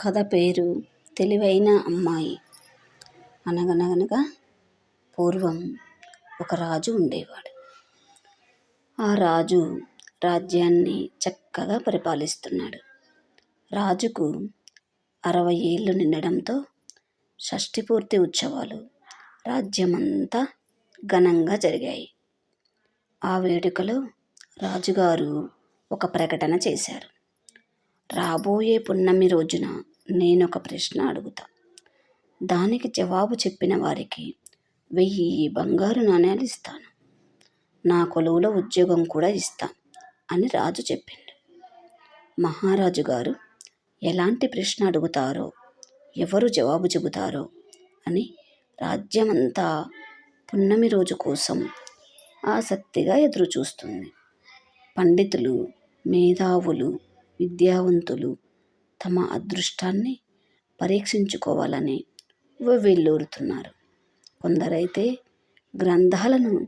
కథ పేరు తెలివైన అమ్మాయి. అనగనగనగా పూర్వం ఒక రాజు ఉండేవాడు. ఆ రాజు రాజ్యాన్ని చక్కగా పరిపాలిస్తున్నాడు. రాజుకు అరవై ఏళ్ళు నిండడంతో షష్ఠి పూర్తి ఉత్సవాలు రాజ్యమంతా ఘనంగా జరిగాయి. ఆ వేడుకలో రాజుగారు ఒక ప్రకటన చేశారు. రాబోయే పున్నమి రోజున నేను ఒక ప్రశ్న అడుగుతా. దానికి జవాబు చెప్పిన వారికి వెయ్యి బంగారు నాణ్యాలు ఇస్తాను. నా కొలువులో ఉద్యోగం కూడా ఇస్తా అని రాజు చెప్పిండు. మహారాజు గారు ఎలాంటి ప్రశ్న అడుగుతారో ఎవరు జవాబు చెబుతారో అని రాజ్యమంతా పున్నమి రోజు కోసం ఆసక్తిగా ఎదురు చూస్తుంది పండితులు మేధావులు విద్యావంతులు తమ అదృష్టాన్ని పరీక్షించుకోవాలని ఉవ్విళ్ళూరుతున్నారు కొందరైతే గ్రంథాలను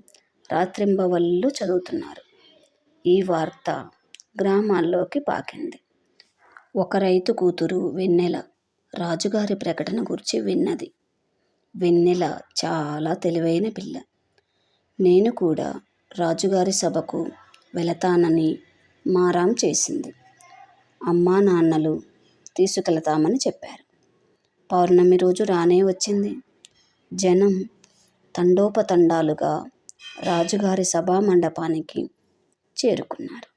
రాత్రింబవళ్ళు చదువుతున్నారు. ఈ వార్త గ్రామాల్లోకి పాకింది. ఒక రైతు కూతురు వెన్నెల రాజుగారి ప్రకటన గురించి విన్నది. వెన్నెల చాలా తెలివైన పిల్ల. నేను కూడా రాజుగారి సభకు వెళతానని మారాం చేసింది. అమ్మా నాన్నలు తీసుకెళతామని చెప్పారు. పౌర్ణమి రోజు రానే వచ్చింది. జనం తండోపతండాలుగా రాజుగారి సభా మండపానికి చేరుకున్నారు.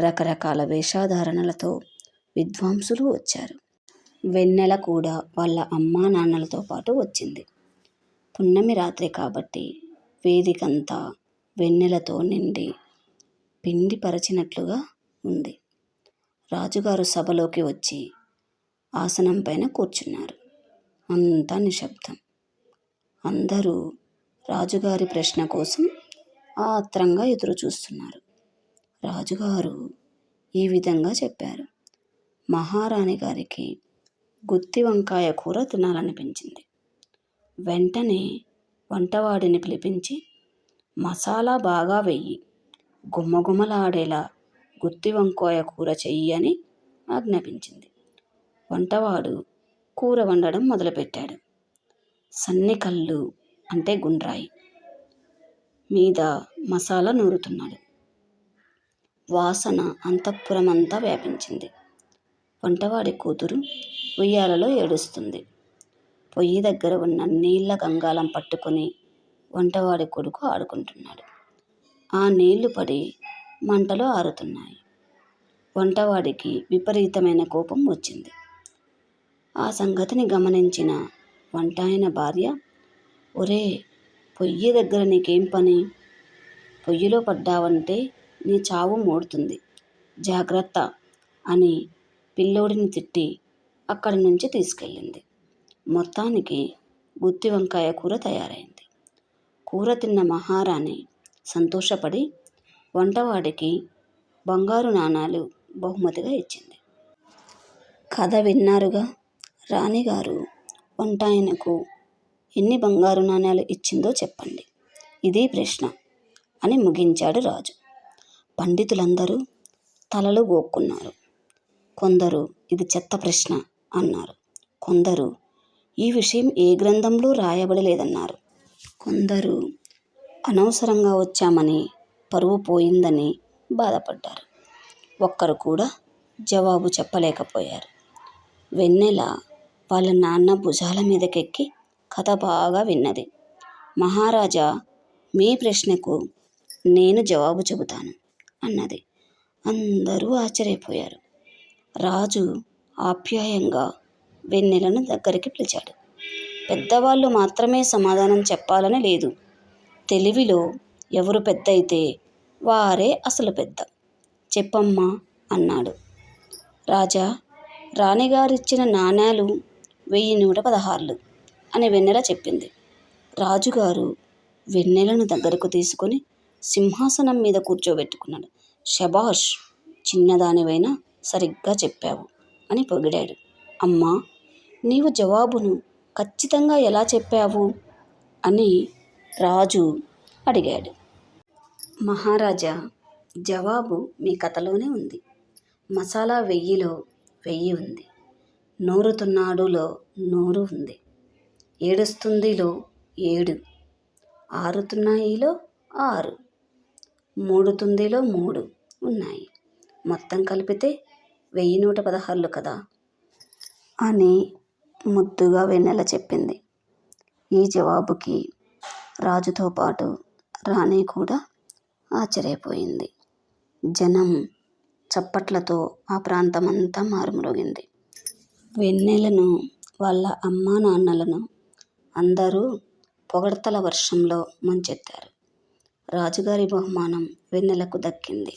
రకరకాల వేషాధారణలతో విద్వాంసులు వచ్చారు. వెన్నెల కూడా వాళ్ళ అమ్మా నాన్నలతో పాటు వచ్చింది. పున్నమి రాత్రి కాబట్టి వేదికంతా వెన్నెలతో నిండి పిండి పరచినట్లుగా ఉంది. రాజుగారు సభలోకి వచ్చి ఆసనం పైన కూర్చున్నారు. అంతా నిశ్శబ్దం. అందరూ రాజుగారి ప్రశ్న కోసం ఆత్రంగా ఎదురు చూస్తున్నారు రాజుగారు ఈ విధంగా చెప్పారు. మహారాణి గారికి గుత్తి వంకాయ కూర తినాలనిపించింది. వెంటనే వంటవాడిని పిలిపించి మసాలా బాగా వెయ్యి. గుమ్మగుమ్మలాడేలా గుత్తి వంకాయ కూర చెయ్యి అని ఆజ్ఞాపించింది. వంటవాడు కూర వండడం మొదలుపెట్టాడు. సన్నికల్లు అంటే గుండ్రాయి మీద మసాలా నూరుతున్నాడు. వాసన అంతఃపురమంతా వ్యాపించింది. వంటవాడి కూతురు ఉయ్యాలలో ఏడుస్తుంది. పొయ్యి దగ్గర ఉన్న నీళ్ళ గంగాలం పట్టుకొని వంటవాడి కొడుకు ఆడుకుంటున్నాడు. ఆ నీళ్ళు పడి మంటలు ఆరుతున్నాయి. వంటవాడికి విపరీతమైన కోపం వచ్చింది. ఆ సంగతిని గమనించిన వంటాయన భార్య ఒరే పొయ్యి దగ్గర నీకేం పని? పొయ్యిలో పడ్డావంటే నీ చావు మూడుతుంది. జాగ్రత్త అని పిల్లోడిని తిట్టి అక్కడి నుంచి తీసుకెళ్ళింది. మొత్తానికి గుత్తి వంకాయ కూర తయారైంది. కూర తిన్న మహారాణి సంతోషపడి వంటవాడికి బంగారు నాణాలు బహుమతిగా ఇచ్చింది. కథ విన్నారుగా? రాణిగారు వంటాయనకు ఎన్ని బంగారు నాణ్యాలు ఇచ్చిందో చెప్పండి. ఇది ప్రశ్న అని ముగించాడు రాజు. పండితులందరూ తలలు గోక్కున్నారు. కొందరు ఇది చెత్త ప్రశ్న అన్నారు. కొందరు ఈ విషయం ఏ గ్రంథంలో రాయబడి లేదన్నారు కొందరు అనవసరంగా వచ్చామని పరువు పోయిందని బాధపడ్డారు. ఒక్కరు కూడా జవాబు చెప్పలేకపోయారు. వెన్నెల వాళ్ళ నాన్న భుజాల మీదకెక్కి కథ బాగా విన్నది. మహారాజా మీ ప్రశ్నకు నేను జవాబు చెబుతాను అన్నది. అందరూ ఆశ్చర్యపోయారు. రాజు ఆప్యాయంగా వెన్నెలను దగ్గరికి పిలిచాడు. పెద్దవాళ్ళు మాత్రమే సమాధానం చెప్పాలని లేదు. తెలివిలో ఎవరు పెద్ద అయితే వారే అసలు పెద్ద. చెప్పమ్మా అన్నాడు. రాజా రాణిగారిచ్చిన నాణ్యాలు వెయ్యి నూట పదహార్లు అని వెన్నెల చెప్పింది. రాజుగారు వెన్నెలను దగ్గరకు తీసుకొని సింహాసనం మీద కూర్చోబెట్టుకున్నాడు. శబాష్ చిన్నదానివైనా సరిగ్గా చెప్పావు అని పొగిడాడు. అమ్మా నీవు జవాబును ఖచ్చితంగా ఎలా చెప్పావు? అని రాజు అడిగాడు. మహారాజా జవాబు మీ కథలోనే ఉంది. మసాలా వెయ్యిలో వెయ్యి ఉంది. నూరుతున్నాడులో నూరు ఉంది. ఏడుస్తుందిలో ఏడు. ఆరుతున్నాయిలో ఆరు. మూడుతుందిలో మూడు ఉన్నాయి. మొత్తం కలిపితే వెయ్యి నూట పదహారులు కదా? అని ముద్దుగా వెన్నెల చెప్పింది. ఈ జవాబుకి రాజుతో పాటు రాణి కూడా ఆశ్చర్యపోయింది. జనం చప్పట్లతో ఆ ప్రాంతమంతా మారుమ్రోగింది. వెన్నెలను వాళ్ళ అమ్మా నాన్నలను అందరూ పొగడ్తల వర్షంలో ముంచెత్తారు. రాజుగారి బహుమానం వెన్నెలకు దక్కింది.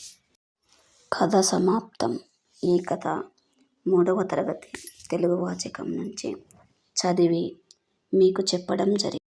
కథ సమాప్తం. ఈ కథ మూడవ తరగతి తెలుగు వాచకం నుంచి చదివి మీకు చెప్పడం జరిగింది.